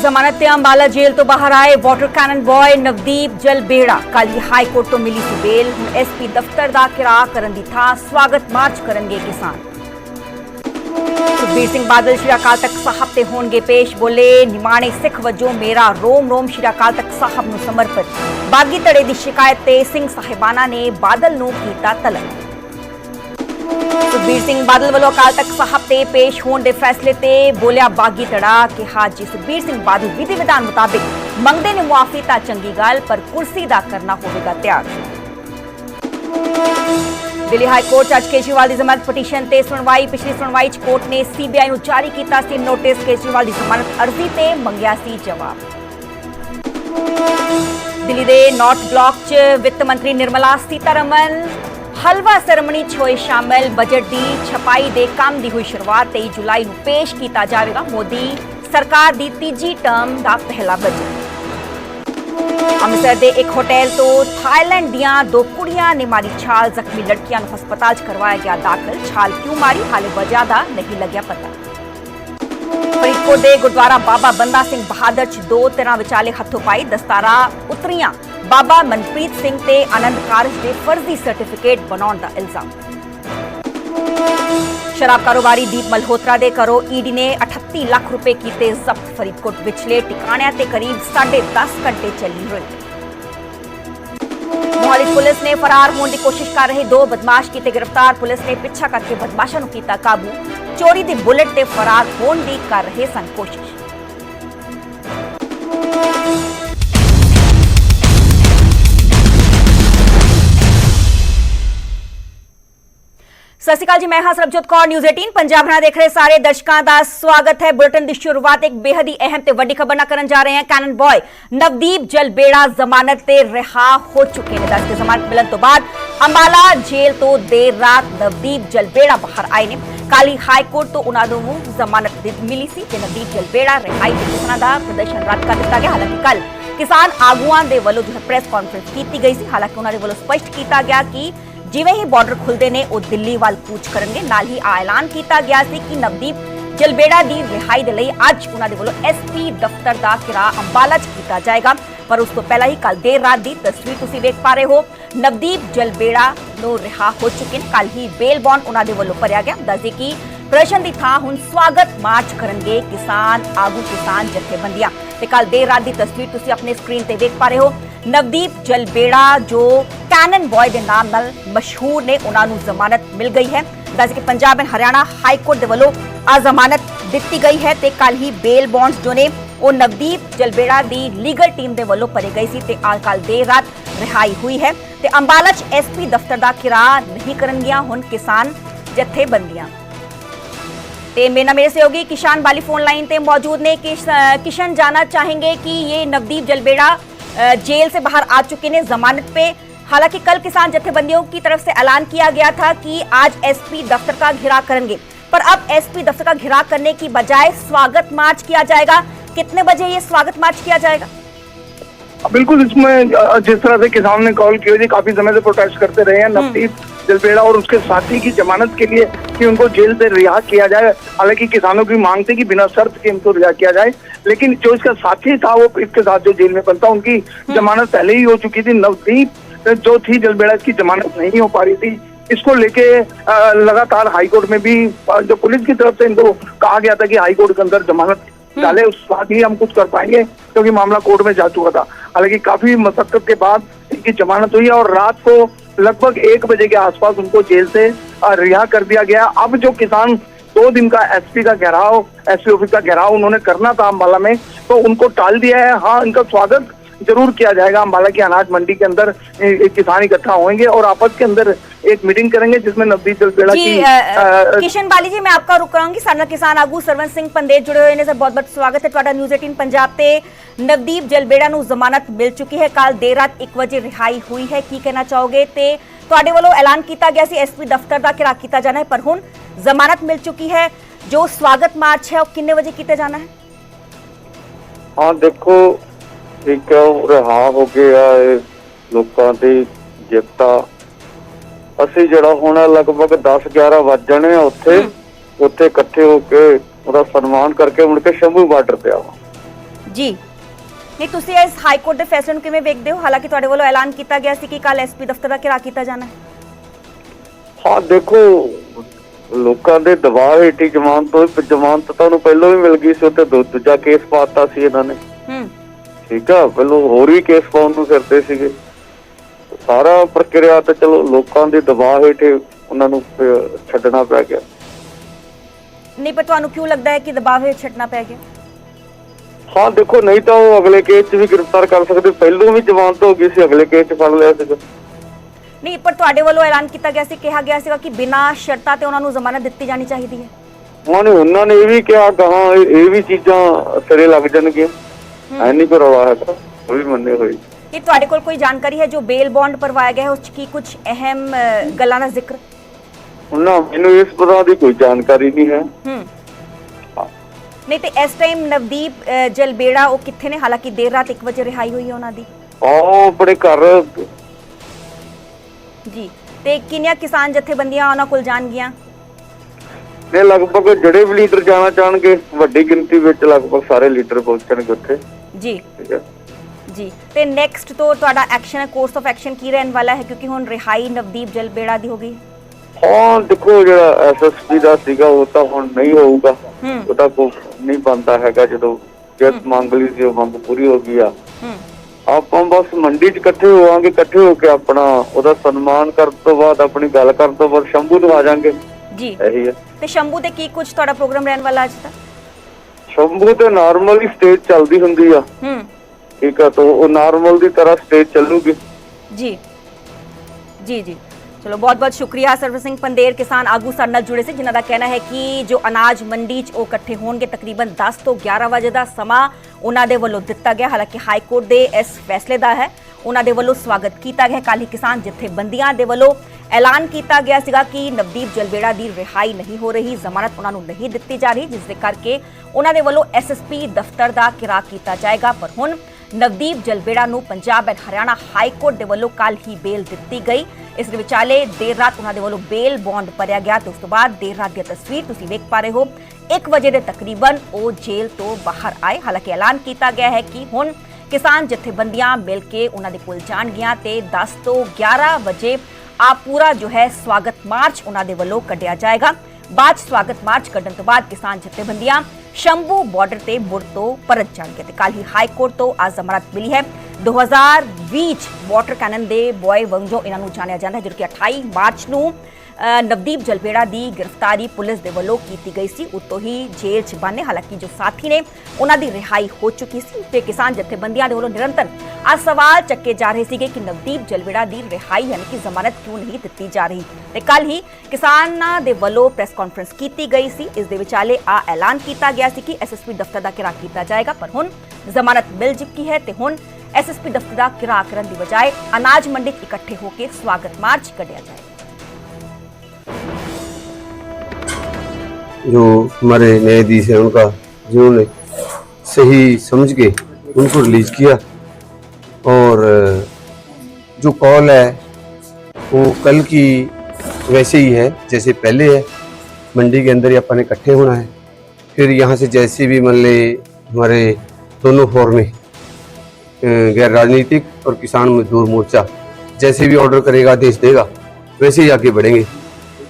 ਜ਼ਮਾਨਤ ਤੇ ਅੰਬਾਲਾ ਜੇਲ੍ਹ ਤੋਂ ਬਾਹਰ ਆਏ water cannon boy Navdeep Jalbera ਕੱਲ ਹਾਈ ਕੋਰਟ ਤੋਂ ਮਿਲੀ ਸੀ ਬੇਲ ਹੁਣ ਐਸਪੀ ਦਫ਼ਤਰ ਦਾ ਘਿਰਾਅ ਕਰਨ ਦੀ ਥਾਂ ਸਵਾਗਤ ਮਾਰਚ ਕਰਨਗੇ ਕਿਸਾਨ ਸੁਖਬੀਰ ਸਿੰਘ ਬਾਦਲ ਸ਼੍ਰੀ ਅਕਾਲ ਤਖਤ ਸਾਹਿਬ ਤੇ ਹੋਣਗੇ ਪੇਸ਼ ਬੋਲੇ ਨਿਮਾਣੇ ਸਿੱਖ ਵਜੋਂ ਮੇਰਾ ਰੋਮ ਰੋਮ ਸ਼੍ਰੀ ਅਕਾਲ ਤਖਤ ਸਾਹਿਬ ਨੂੰ ਸਮਰਪਿਤ ਬਾਗੀ ਧੜੇ ਦੀ ਸ਼ਿਕਾਇਤ ਤੇ ਸਿੰਘ ਸਾਹਿਬਾਨਾ ਨੇ ਬਾਦਲ ਨੂੰ ਕੀਤਾ ਤਲਬ ਸੁਖਬੀਰ ਸਿੰਘ ਬਾਦਲ ਵੱਲੋਂ ਅਕਾਲ ਤਖਤ ਸਾਹਿਬ ਤੇ ਪੇਸ਼ ਹੋਣ ਦੇ ਫੈਸਲੇ ਤੇ ਬੋਲਿਆ ਬਾਗੀ ਧੜਾ ਕਿ ਹਾਜੀ ਸੁਖਬੀਰ ਸਿੰਘ ਬਾਦਲ ਵਿਧੀ ਵਿਧਾਨ ਮੁਤਾਬਿਕ ਮੰਗਦੇ ਨੇ ਮੁਆਫੀ ਤਾਂ ਚੰਗੀ ਗੱਲ, ਪਰ ਕੁਰਸੀ ਦਾ ਕਰਨਾ ਹੋਵੇਗਾ ਤਿਆਗ ਦਿੱਲੀ ਹਾਈ ਕੋਰਟ 'ਚ ਅੱਜ ਕੇਜਰੀਵਾਲ ਦੀ ਜ਼ਮਾਨਤ ਪਟੀਸ਼ਨ ਤੇ ਸੁਣਵਾਈ, ਪਿਛਲੀ ਸੁਣਵਾਈ 'ਚ ਕੋਰਟ ਨੇ ਸੀਬੀਆਈ ਨੂੰ ਜਾਰੀ ਕੀਤਾ ਸੀ ਨੋਟਿਸ, ਕੇਜਰੀਵਾਲ ਦੀ ਜ਼ਮਾਨਤ ਅਰਜ਼ੀ ਤੇ ਮੰਗਿਆ ਸੀ ਜਵਾਬ। ਦਿੱਲੀ ਦੇ ਨਾਰਥ ਬਲਾਕ 'ਚ ਵਿੱਤ ਮੰਤਰੀ ਨਿਰਮਲਾ ਸੀਤਾਰਮਨ ਹਲਵਾ ਸਰਮਣੀ 'ਚ ਸ਼ਾਮਲ ਬਜਟ ਦੀ ਛਪਾਈ ਦੇ ਕੰਮ ਦੀ ਹੋਈ ਸ਼ੁਰੂਆਤ 23 ਜੁਲਾਈ ਨੂੰ ਪੇਸ਼ ਕੀਤਾ ਜਾਵੇਗਾ। ਮੋਦੀ ਸਰਕਾਰ ਦੀ ਤੀਜੀ ਟਰਮ ਦਾ ਪਹਿਲਾ ਬਜਟ ਅੰਮ੍ਰਿਤਸਰ ਦੇ ਇੱਕ ਹੋਟਲ ਤੋਂ ਥਾਈਲੈਂਡ ਦੀਆਂ ਦੋ ਕੁੜੀਆਂ ਨੇ ਮਾਰੀ ਛਾਲ। ਜ਼ਖਮੀ ਲੜਕੀਆਂ ਨੂੰ ਹਸਪਤਾਲ 'ਚ ਕਰਵਾਇਆ ਗਿਆ ਦਾਖਲ। ਛਾਲ ਕਿਉਂ ਮਾਰੀ? ਹਾਲੇ ਵਜ੍ਹਾ ਦਾ ਨਹੀਂ ਲੱਗਿਆ ਪਤਾ। ਫਰੀਦਕੋਟ ਦੇ ਗੁਰਦੁਆਰਾ ਬਾਬਾ ਬੰਦਾ ਸਿੰਘ ਬਹਾਦਰ 'ਚ ਦੋ ਤਰ੍ਹਾਂ ਵਿਚਾਲੇ ਹੱਥੋਂ ਪਾਈ ਦਸਤਾਰਾ ਉਤਰੀਆਂ। ਬਾਬਾ ਮਨਪ੍ਰੀਤ ਸਿੰਘ ਤੇ ਆਨੰਦ ਕਾਰਜ ਦੇ ਫਰਜ਼ੀ ਸਰਟੀਫਿਕੇਟ ਬਣਾਉਣ ਦਾ ਇਲਜ਼ਾਮ। ਸ਼ਰਾਬ ਕਾਰੋਬਾਰੀ ਦੀਪ ਮਲਹੋਤਰਾ ਦੇ ਘਰੋਂ ਈਡੀ ਨੇ 38 ਲੱਖ ਰੁਪਏ ਕੀਤੇ ਜ਼ਬਤ ਫਰੀਦਕੋਟ ਵਿਚਲੇ ਟਿਕਾਣਿਆਂ ਤੇ ਕਰੀਬ 10.5 ਘੰਟੇ ਚੱਲੀ ਰੋਈ ਮੋਹਾਲੀ ਪੁਲਿਸ ਨੇ ਫਰਾਰ ਹੋਣ ਦੀ ਕੋਸ਼ਿਸ਼ ਕਰ ਰਹੇ ਦੋ ਬਦਮਾਸ਼ ਕੀਤੇ ਗ੍ਰਿਫਤਾਰ। ਪੁਲਿਸ ਨੇ ਪਿੱਛਾ ਕਰਕੇ ਬਦਮਾਸ਼ਾਂ ਨੂੰ ਕੀਤਾ ਕਾਬੂ। ਚੋਰੀ ਦੀ ਬੁਲਟ ਤੇ ਫਰਾਰ ਹੋਣ ਦੀ ਕਰ ਰਹੇ ਸਨ ਕੋਸ਼ਿਸ਼ ਸਤਿ ਸ਼੍ਰੀ ਅਕਾਲ ਜੀ, ਮੈਂ ਹਾਂ ਸਰਬਜੋਤ ਕੌਰ ਨਿਊਜ਼ 18 ਪੰਜਾਬ ਹਰਿਆਣਾ ਦੇਖ ਰਹੇ ਸਾਰੇ ਦਰਸ਼ਕਾਂ ਦਾ ਸਵਾਗਤ ਹੈ। ਬੁਲੇਟਿਨ ਦੀ ਸ਼ੁਰੂਆਤ ਇੱਕ ਬੇहद ਹੀ ਅਹਿਮ ਤੇ ਵੱਡੀ ਖਬਰ ਨਾਲ ਕਰਨ ਜਾ ਰਹੇ ਹਾਂ। ਕੈਨਨ ਬॉय ਨਵਦੀਪ ਜਲਬੇੜਾ ਜ਼ਮਾਨਤ ਤੇ ਰਿਹਾ ਹੋ ਚੁੱਕੇ ਨੇ। ਦੱਸ ਜ਼ਮਾਨਤ ਮਿਲਣ ਤੋਂ ਬਾਅਦ ਅੰਬਾਲਾ ਜੇਲ੍ਹ ਤੋਂ ਦੇਰ ਰਾਤ ਨਵਦੀਪ ਜਲਬੇੜਾ ਬਾਹਰ ਆਏ ਨੇ। ਕਾਲੀ ਹਾਈ ਕੋਰਟ ਤੋਂ ਉਹਨਾਂ ਨੂੰ ਜ਼ਮਾਨਤ ਮਿਲੀ ਸੀ ਤੇ ਨਵਦੀਪ ਜਲਬੇੜਾ ਰਿਹਾਈ ਦੇ ਕਿਸਾਨਾਂ ਦਾ ਪ੍ਰਦਰਸ਼ਨ ਰੱਦ ਕਰ ਦਿੱਤਾ ਗਿਆ। ਹਾਲਾਂਕਿ ਕੱਲ ਕਿਸਾਨ ਆਗੂਆਂ ਦੇ ਵੱਲੋਂ ਜੋ ਪ੍ਰੈਸ ਕਾਨਫਰੰਸ ਕੀਤੀ ਗਈ ਸੀ। ਹਾਲਾਂਕਿ ਉਹਨਾਂ ਦੇ ਵੱਲੋਂ ਸਪਸ਼ਟ ਕੀਤਾ ਗਿਆ ਕਿ ਜਿਵੇਂ ਹੀ ਬਾਰਡਰ ਖੁੱਲਦੇ ਨੇ ਉਹ ਦਿੱਲੀ ਵੱਲ ਕੂਚ ਕਰਨਗੇ ਨਾਲ ਹੀ ਆ ਐਲਾਨ ਕੀਤਾ ਗਿਆ ਸੀ ਕਿ ਨਵਦੀਪ ਜਲਬੇੜਾ ਦੀ ਰਿਹਾਈ ਦੇ ਲਈ ਅੱਜ ਉਹਨਾਂ ਦੇ ਵੱਲੋਂ ਐਸਪੀ ਦਫ਼ਤਰ ਦਾ ਕਿਰਾ ਅੰਬਾਲਾ 'ਚ ਕੀਤਾ ਜਾਏਗਾ ਪਰ ਉਸ ਤੋਂ ਪਹਿਲਾਂ ਹੀ ਕੱਲ ਦੇਰ ਰਾਤ ਦੀ ਤਸਵੀਰ ਤੁਸੀਂ ਵੇਖ ਪਾ ਰਹੇ ਹੋ ਨਵਦੀਪ ਜਲਬੇੜਾ ਨੂੰ ਰਿਹਾ ਹੋ ਚੁੱਕੇ ਨੇ ਕੱਲ ਹੀ ਬੇਲ ਬੌਂਡ ਉਹਨਾਂ ਦੇ ਵੱਲੋਂ ਭਰਿਆ ਗਿਆ ਦੱਸਦੇ ਕਿ ਪ੍ਰਸ਼ਨ ਦੀ ਥਾਂ ਹੁਣ ਸਵਾਗਤ ਮਾਰਚ ਕਰਨਗੇ ਕਿਸਾਨ ਆਗੂ ਕਿਸਾਨ ਜਥੇਬੰਦੀਆਂ ਤੇ ਕੱਲ ਦੇਰ ਰਾਤ ਦੀ ਤਸਵੀਰ ਤੁਸੀਂ ਆਪਣੇ ਸਕਰੀਨ ਤੇ ਵੇਖ ਪਾ ਰਹੇ ਹੋ ਨਵਦੀਪ ਜਲਬੇੜਾ ਜੋ ਕੈਨਨ ਬॉय ਦੇ ਨਾਮ ਨਾਲ ਮਸ਼ਹੂਰ ਨੇ ਉਹਨਾਂ ਨੂੰ ਜ਼ਮਾਨਤ ਮਿਲ ਗਈ ਹੈ। ਦੱਸ ਕਿ Punjab and Haryana high court ਦੇ ਵੱਲੋਂ ਆ ਜ਼ਮਾਨਤ ਦਿੱਤੀ ਗਈ ਹੈ ਤੇ ਕੱਲ ਹੀ ਬੇਲ ਬੌਂਡਸ ਜੋ ਨੇ ਉਹ ਨਵਦੀਪ ਜਲਬੇੜਾ ਦੀ ਲੀਗਲ ਟੀਮ ਦੇ ਵੱਲੋਂ ਭਰੇ ਗਈ ਸੀ ਤੇ ਆ ਕੱਲ ਦੇਰ ਰਾਤ ਰਿਹਾਈ ਹੋਈ ਹੈ ਤੇ ਅੰਬਾਲਾ ਚ ਐਸਪੀ ਦਫ਼ਤਰ ਦਾ ਕਿਰਾ ਨਹੀਂ ਕਰਨਗੀਆਂ ਹੁਣ ਕਿਸਾਨ ਜਥੇਬੰਦੀਆਂ। ਤੇ मेरा मेरे मेरे सहयोगी किशान बाली फोन लाइन पे मौजूद ने किश, किशन जानना चाहेंगे कि ये नवदीप जलबेड़ा जेल से बाहर आ चुके हैं जमानत पे। हालाँकि कल किसान जथेबंदियों की तरफ़ से ऐलान किया गया था कि आज एसपी दफ्तर का घिरा करेंगे। पर अब एसपी दफ्तर का घिरा करने की बजाय स्वागत मार्च किया जाएगा। कितने बजे ये स्वागत मार्च किया जाएगा? बिल्कुल इसमें जिस तरह से किसान ने कॉल किया हुई थी काफ़ी समय से प्रोटेस्ट करते रहे हैं। नवदीप जलपेड़ा और उसके साथी की जमानत के लिए कि उनको जेल से रिहा किया जाए। हालाँकि किसानों की मांग थी कि बिना शर्त के इनको रिहा किया जाए लेकिन जो इसका साथी था वो इसके साथ जो जेल में बनता उनकी जमानत पहले ही हो चुकी थी। नवदीप जो थी जलबेड़ा की जमानत नहीं हो पा रही थी। इसको लेके लगातार हाईकोर्ट में भी जो पुलिस की तरफ़ से इनको कहा गया था कि हाईकोर्ट के अंदर जमानत डाले उस बाद ही हम कुछ कर पाएँगे क्योंकि मामला कोर्ट में जा चुका था। हालाँकि काफ़ी मशक्कत के बाद इनकी जमानत हुई और रात को लगभग एक बजे के आसपास उनको जेल से रिहा कर दिया गया। अब जो किसान दो दिन का एसपी का घेराव एसपी ऑफ़िस का घेराव उन्होंने करना था अम्बाला में तो उनको टाल दिया है। हाँ इनका स्वागत जरूर किया जाएगा अम्बाला की अनाज मंडी के अंदर ए, ए, किसान इकट्ठा होंगे और आपस के अंदर एक मीटिंग करेंगे जिसमें नवदीप जलपेड़ा जी की अ, अ, अ, किशन ਬਾਲੀ ਜੀ ਮੈਂ ਆਪਕਾ ਰੁਕ ਕਰਾਂਗੀ ਸਾਡਾ ਕਿਸਾਨ ਆਗੂ ਸਰਵਨ ਸਿੰਘ ਪੰਦੇਜ ਜੁੜੇ ਹੋਏ ਨੇ ਸਰ ਬਹੁਤ ਬਹੁਤ ਸਵਾਗਤ ਹੈ ਤੁਹਾਡਾ ਨਿਊਜ਼ 18 ਪੰਜਾਬ ਤੇ ਨਵਦੀਪ ਜਲਬੇੜਾ ਨੂੰ ਜ਼ਮਾਨਤ ਮਿਲ ਚੁੱਕੀ ਹੈ ਕੱਲ ਦੇਰ ਰਾਤ 1 ਵਜੇ ਰਿਹਾਈ ਹੋਈ ਹੈ ਕੀ ਕਹਿਣਾ ਚਾਹੋਗੇ ਤੇ ਤੁਹਾਡੇ ਵੱਲੋਂ ਐਲਾਨ ਕੀਤਾ ਗਿਆ ਸੀ ਐਸਪੀ ਦਫ਼ਤਰ ਦਾ ਘਿਰਾ ਕੀਤਾ ਜਾਣਾ ਹੈ ਪਰ ਹੁਣ ਜ਼ਮਾਨਤ ਮਿਲ ਚੁੱਕੀ ਹੈ ਜੋ ਸਵਾਗਤ ਮਾਰਚ ਹੈ ਉਹ ਕਿੰਨੇ ਵਜੇ ਕੀਤਾ ਜਾਣਾ ਹੈ ਹਾਂ ਦੇਖੋ ਠੀਕ ਹੈ ਉਹ ਰਿਹਾ ਹੋ ਗਿਆ ਇਹ ਲੋਕਾਂ ਦੀ ਜਿੱਤਾ? ਅਸੀਂ ਜਿਹੜਾ ਹੁਣ ਲਗਭਗ 10 11 ਵੱਜ ਜਾਣੇ ਆ ਉੱਥੇ ਉੱਥੇ ਇਕੱਠੇ ਹੋ ਕੇ ਉਹਦਾ ਸਨਮਾਨ ਕਰਕੇ ਮੁੜ ਕੇ ਸ਼ੰਭੂ ਬਾਰਡਰ ਤੇ ਆਵਾਂ। ਜੀ। ਨਹੀਂ ਤੁਸੀਂ ਇਸ ਹਾਈ ਕੋਰਟ ਦੇ ਫੈਸਲੇ ਨੂੰ ਕਿਵੇਂ ਵੇਖਦੇ ਹੋ? ਹਾਲਾਂਕਿ ਤੁਹਾਡੇ ਵੱਲੋਂ ਐਲਾਨ ਕੀਤਾ ਗਿਆ ਸੀ ਕਿ ਕੱਲ ਐਸਪੀ ਦਫ਼ਤਰ ਦਾ ਘਿਰਾਓ ਕੀਤਾ ਜਾਣਾ ਹੈ। ਹਾਂ ਦੇਖੋ ਲੋਕਾਂ ਦੇ ਦਬਾਅ ਹੇਠੀ ਜ਼ਮਾਨਤ ਤੋਂ ਜ਼ਮਾਨਤ ਤਾਂ ਨੂੰ ਪਹਿਲਾਂ ਵੀ ਮਿਲ ਗਈ ਸੀ ਉੱਤੇ ਦੂਜਾ ਕੇਸ ਪਾਤਾ ਸੀ ਇਹਨਾਂ ਨੇ। ਹੂੰ ਠੀਕ ਆ ਪਹਿਲਾਂ ਹੋਰ ਵੀ ਕੇਸ ਪਾਉਣ ਨੂੰ ਫਿਰਦੇ ਸੀਗੇ। ਸਾਰਾ ਪ੍ਰਕਿਰਿਆ ਤਾਂ ਚਲੋ ਲੋਕਾਂ ਦੇ ਦਬਾਅ ਹੇਠੇ ਉਹਨਾਂ ਨੂੰ ਛੱਡਣਾ ਪੈ ਗਿਆ। ਨਹੀਂ ਪਰ ਤੁਹਾਨੂੰ ਕਿਉਂ ਲੱਗਦਾ ਹੈ ਕਿ ਦਬਾਅ ਹੇਠ ਛੱਡਣਾ ਪੈ ਗਿਆ? ਹਾਂ ਦੇਖੋ ਨਹੀਂ ਤਾਂ ਉਹ ਅਗਲੇ ਕੇਸ 'ਚ ਵੀ ਗ੍ਰਿਫਤਾਰ ਕਰ ਸਕਦੇ। ਪਹਿਲਾਂ ਵੀ ਜ਼ਮਾਨਤ ਹੋ ਗਈ ਸੀ ਅਗਲੇ ਕੇਸ 'ਚ ਫੜ ਲਿਆ ਸੀਗਾ। ਨਹੀਂ ਪਰ ਤੁਹਾਡੇ ਵੱਲੋਂ ਐਲਾਨ ਕੀਤਾ ਗਿਆ ਸੀ ਕਿਹਾ ਗਿਆ ਸੀਗਾ ਕਿ ਬਿਨਾਂ ਸ਼ਰਤਾਂ ਤੇ ਉਹਨਾਂ ਨੂੰ ਜ਼ਮਾਨਤ ਦਿੱਤੀ ਜਾਣੀ ਚਾਹੀਦੀ ਹੈ। ਉਹਨਾਂ ਨੇ ਉਹਨਾਂ ਨੇ ਇਹ ਵੀ ਕਿਹਾ ਕਹਾ ਇਹ ਵੀ ਚੀਜ਼ਾਂ ਸਿਰੇ ਲੱਗ ਜਾਣਗੀਆਂ। ਐ ਨਹੀਂ ਕੋਈ ਰਵਾ ਹੈਗਾ ਉਹ ਵੀ ਮੰਨੇ ਹੋਏ। ਇਹ ਤੁਹਾਡੇ ਕੋਲ ਕੋਈ ਜਾਣਕਾਰੀ ਹੈ ਜੋ ਬੇਲ ਬੌਂਡ ਭਰਵਾਇਆ ਗਿਆ ਹੈ ਉਸ 'ਚ ਕੀ ਕੁਝ ਅਹਿਮ ਅ, ਗੱਲਾਂ ਦਾ ਜ਼ਿਕਰ? ਉਹਨਾਂ ਮੈਨੂੰ ਇਸ ਪਤਾ ਦੀ ਕੋਈ ਜਾਣਕਾਰੀ ਨਹੀਂ ਹੈ। ਹੂੰ। ਨਹੀਂ ਤੇ ਇਸ ਟਾਈਮ ਨਵਦੀਪ ਅ, ਜਲਬੇੜਾ ਉਹ ਕਿੱਥੇ ਨੇ? ਹਾਲਾਂਕਿ ਦੇਰ ਰਾਤ 1 ਵਜੇ ਰਿਹਾਈ ਹੋਈ ਹੈ ਉਹਨਾਂ ਦੀ। ਆਹ ਆਪਣੇ ਘਰ। ਜੀ। ਤੇ ਕਿੰਨੀਆਂ ਕਿਸਾਨ ਜਥੇਬੰਦੀਆਂ ਉਹਨਾਂ ਕੋਲ ਜਾਣਗੀਆਂ? ਨੇ ਲਗਭਗ ਜਿਹੜੇ ਵੀ ਲੀਡਰ ਜਾਣਾ ਚਾਹਣਗੇ ਵੱਡੀ ਗਿਣਤੀ ਵਿੱਚ ਲਗਭਗ ਸਾਰੇ ਲੀਡਰ ਪਹੁੰਚਣਗੇ ਉੱਥੇ। ਜੀ। ਠੀਕ ਹੈ। ਜੀ। ਤੇ ਨੈਕਸਟ ਤੋਂ ਤੁਹਾਡਾ ਐਕਸ਼ਨ ਕੋਰਸ ਆਫ ਐਕਸ਼ਨ ਕੀ ਰਹਿਣ ਵਾਲਾ ਹੈ? ਕਿਉਂਕਿ ਹੁਣ ਰਿਹਾਈ ਨਵਦੀਪ ਜਲਬੇੜਾ ਦੀ ਹੋ ਗਈ। ਹਾਂ ਦੇਖੋ ਜਿਹੜਾ ਐਸਐਸਪੀ ਦਾ ਸੀਗਾ ਉਹ ਤਾਂ ਹੁਣ ਨਹੀਂ ਹੋਊਗਾ। ਹੂੰ। ਉਹ ਤਾਂ ਕੋਈ ਨਹੀਂ ਬੰਦਾ ਹੈਗਾ ਜਦੋਂ ਜਿਸ ਮੰਗ ਲਈ ਸੀ ਉਹ ਮੰਗ ਪੂਰੀ ਹੋ ਗਈ ਆ। ਹੂੰ। ਆਪਾਂ ਬਸ ਮੰਡੀ 'ਚ ਇਕੱਠੇ ਹੋਵਾਂਗੇ ਇਕੱਠੇ ਹੋ ਕੇ ਆਪਣਾ ਉਹਦਾ ਸਨਮਾਨ ਕਰਨ ਤੋਂ ਬਾਅਦ ਆਪਣੀ ਗੱਲ ਕਰਨ ਤੋਂ ਬਾਅਦ ਸ਼ੰਭੂ ਨੂੰ ਆ ਜਾਾਂਗੇ। ਜੀ। ਇਹੀ ਹੈ। ਤੇ ਸ਼ੰਭੂ ਤੇ ਕੀ ਕੁਝ ਤੁਹਾਡਾ ਪ੍ਰੋਗਰਾਮ ਰਹਿਣ ਵਾਲਾ ਅੱਜ ਦਾ? ਸ਼ੰਭੂ ਤੇ ਨਾਰਮਲ ਹੀ ਸਟੇਜ ਚੱਲਦੀ ਹੁੰਦੀ ਆ। ਹੂੰ। ਠੀਕ ਆ ਤਾਂ ਉਹ ਨਾਰਮਲ ਦੀ ਤਰ੍ਹਾਂ ਸਟੇਜ ਚੱਲੂਗੀ। ਜੀ। ਜੀ ਜੀ। ਚਲੋ ਬਹੁਤ ਬਹੁਤ ਸ਼ੁਕਰੀਆ ਸਰਵ ਸਿੰਘ ਪੰਦੇਰ ਕਿਸਾਨ ਆਗੂ ਸਾਡੇ ਨਾਲ ਜੁੜੇ ਸੀ ਜਿਨ੍ਹਾਂ ਦਾ ਕਹਿਣਾ ਹੈ ਕਿ ਜੋ ਅਨਾਜ ਮੰਡੀ 'ਚ ਉਹ ਇਕੱਠੇ ਹੋਣਗੇ ਤਕਰੀਬਨ 10 ਤੋਂ 11 ਵਜੇ ਦਾ ਸਮਾਂ ਉਹਨਾਂ ਦੇ ਵੱਲੋਂ ਦਿੱਤਾ ਗਿਆ। ਹਾਲਾਂਕਿ ਹਾਈ ਕੋਰਟ ਦੇ ਇਸ ਫੈਸਲੇ ਦਾ ਹੈ ਉਹਨਾਂ ਦੇ ਵੱਲੋਂ ਸਵਾਗਤ ਕੀਤਾ ਗਿਆ। ਕਾਲੀ ਕਿਸਾਨ ਜਥੇਬੰਦੀਆਂ ਦੇ ਵੱਲੋਂ ਐਲਾਨ ਕੀਤਾ ਗਿਆ ਸੀਗਾ ਕਿ ਨਵਦੀਪ ਜਲਬੇੜਾ ਦੀ ਰਿਹਾਈ ਨਹੀਂ ਹੋ ਰਹੀ, ਜ਼ਮਾਨਤ ਉਹਨਾਂ ਨੂੰ ਨਹੀਂ ਦਿੱਤੀ ਜਾ ਰਹੀ, ਜਿਸ ਦੇ ਕਰਕੇ ਉਹਨਾਂ ਦੇ ਵੱਲੋਂ ਐਸਐਸਪੀ ਦਫ਼ਤਰ ਦਾ ਘਿਰਾਓ ਕੀਤਾ ਜਾਏਗਾ। ਪਰ ਹੁਣ ਨਵਦੀਪ ਜਲਬੇੜਾ ਨੂੰ Punjab and Haryana high court ਦੇ ਵੱਲੋਂ ਕੱਲ ਹੀ ਬੇਲ ਦਿੱਤੀ ਗਈ। ਇਸ ਦੇ ਵਿਚਾਲੇ ਦੇਰ ਰਾਤ ਉਹਨਾਂ ਦੇ ਵੱਲੋਂ ਬੇਲ ਬੌਂਡ ਭਰਿਆ ਗਿਆ ਤੇ ਉਸ ਤੋਂ ਬਾਅਦ ਦੇਰ ਰਾਤ ਦੀ ਤਸਵੀਰ ਤੁਸੀਂ ਵੇਖ ਪਾ ਰਹੇ ਹੋ। 1 ਵਜੇ ਦੇ ਤਕਰੀਬਨ ਉਹ ਜੇਲ੍ਹ ਤੋਂ ਬਾਹਰ ਆਏ। ਹਾਲਾਂਕਿ ਐਲਾਨ ਕੀਤਾ ਗਿਆ ਹੈ ਕਿ ਹੁਣ ਕਿਸਾਨ ਜਥੇਬੰਦੀਆਂ ਮਿਲ ਕੇ ਉਹਨਾਂ ਦੇ ਕੋਲ ਜਾਣਗੀਆਂ ਤੇ 10 ਤੋਂ 11 ਵਜੇ ਆ ਪੂਰਾ ਜੋ ਹੈ ਸਵਾਗਤ ਮਾਰਚ ਉਹਨਾਂ ਦੇ ਵੱਲੋਂ ਕੱਢਿਆ ਜਾਏਗਾ। ਬਾਅਦ 'ਚ ਸਵਾਗਤ ਮਾਰਚ ਕੱਢਣ ਤੋਂ ਬਾਅਦ ਕਿਸਾਨ ਜਥੇਬੰਦੀਆਂ ਸ਼ੰਭੂ ਬਾਰਡਰ ਤੇ ਮੁੜ ਤੋਂ ਪਰਤ ਜਾਣਗੇ ਤੇ ਕੱਲ ਹੀ ਹਾਈ ਕੋਰਟ ਤੋਂ ਅੱਜ ਜ਼ਮਾਨਤ ਮਿਲੀ ਹੈ। 2020 ਚ ਵਾਟਰ ਕੈਨਨ ਦੇ ਬॉय ਵੰਜੋ ਇਹਨਾਂ ਨੂੰ ਜਾਣਿਆ ਜਾਂਦਾ ਹੈ ਜਦੋਂ ਕਿ 28 ਮਾਰਚ ਨੂੰ ਅ, ਨਵਦੀਪ ਜਲਬੇੜਾ ਦੀ ਗ੍ਰਿਫਤਾਰੀ ਪੁਲਿਸ ਦੇ ਵੱਲੋਂ ਕੀਤੀ ਗਈ ਸੀ ਉਤੋਂ ਹੀ ਜੇਲ੍ਹ 'ਚ ਬੰਨੇ ਹਾਲਾਂਕਿ ਜੋ ਸਾਥੀ ਨੇ ਉਹਨਾਂ ਦੀ ਰਿਹਾਈ ਹੋ ਚੁੱਕੀ ਸੀ ਤੇ ਕਿਸਾਨ ਜਥੇਬੰਦੀਆਂ ਦੇ ਵੱਲੋਂ ਨਿਰੰਤਰ ਆ ਸਵਾਲ ਚੱਕੇ ਜਾ ਰਹੇ ਸੀਗੇ ਕਿ ਨਵਦੀਪ ਜਲਬੇੜਾ ਦੀ ਰਿਹਾਈ ਯਾਨੀ ਕਿ ਜ਼ਮਾਨਤ ਕਿਉਂ ਨਹੀਂ ਦਿੱਤੀ ਜਾ ਰਹੀ ਤੇ ਕੱਲ ਹੀ ਕਿਸਾਨਾਂ ਦੇ ਵੱਲੋਂ ਪ੍ਰੈਸ ਕਾਨਫਰੰਸ ਕੀਤੀ ਗਈ ਸੀ ਇਸ ਦੇ ਵਿਚਾਲੇ ਆ ਐਲਾਨ ਕੀਤਾ ਗਿਆ ਸੀ ਕਿ ਐਸਐਸਪੀ ਦਫ਼ਤਰ ਦਾ ਘਿਰਾਓ ਕੀਤਾ ਜਾਏਗਾ ਪਰ ਹੁਣ ਜ਼ਮਾਨਤ ਮਿਲ ਚੁੱਕੀ ਹੈ ਤੇ ਹੁਣ ਐਸਐਸਪੀ ਦਫ਼ਤਰ ਦਾ ਘਿਰਾਓ ਕਰਨ ਦੀ ਬਜਾਏ ਅਨਾਜ ਮੰਡੀ 'ਚ ਇਕੱਠੇ ਹੋ ਕੇ ਸਵਾਗਤ ਮਾਰਚ ਕੱਢਿਆ ਜਾਏਗਾ जो हमारे न्यायाधीश हैं, उनका जिन्होंने सही समझ के उनको रिलीज़ किया। और जो कॉल है, वो कल की वैसे ही है, जैसे पहले है। मंडी के अंदर ही अपन इकट्ठे होना है। फिर यहाँ से जैसे भी मान ले हमारे दोनों फोर में गैर राजनीतिक और किसान मजदूर मोर्चा जैसे भी ऑर्डर करेगा, देश देगा, वैसे ही आगे बढ़ेंगे।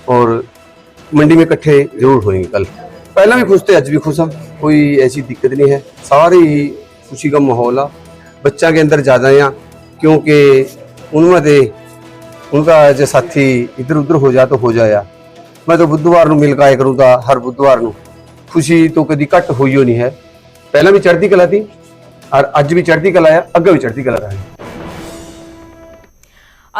और मंडी में इकट्ठे जरूर होंगे कल पहला भी खुश थे आज भी खुश हाँ कोई ऐसी दिक्कत नहीं है सारे ही खुशी का माहौल आ बच्चा के अंदर ज़्यादा हैं क्योंकि उनमें दे उनका जो साथी इधर उधर हो जा तो हो जाया मैं तो बुधवार ਨੂੰ ਮਿਲ ਕੇ ਆਇਆ ਕਰੂੰਗਾ ਹਰ ਬੁੱਧਵਾਰ ਨੂੰ ਖੁਸ਼ੀ ਤੋਂ ਕਦੀ ਘੱਟ ਹੋਈ ਹੋ ਨਹੀਂ ਹੈ ਪਹਿਲਾਂ ਵੀ ਚੜ੍ਹਦੀ ਕਲਾ ਸੀ ਔਰ ਅੱਜ ਵੀ ਚੜ੍ਹਦੀ ਕਲਾ ਆ ਅੱਗੇ ਵੀ ਚੜ੍ਹਦੀ ਕਲਾ ਰਹੇ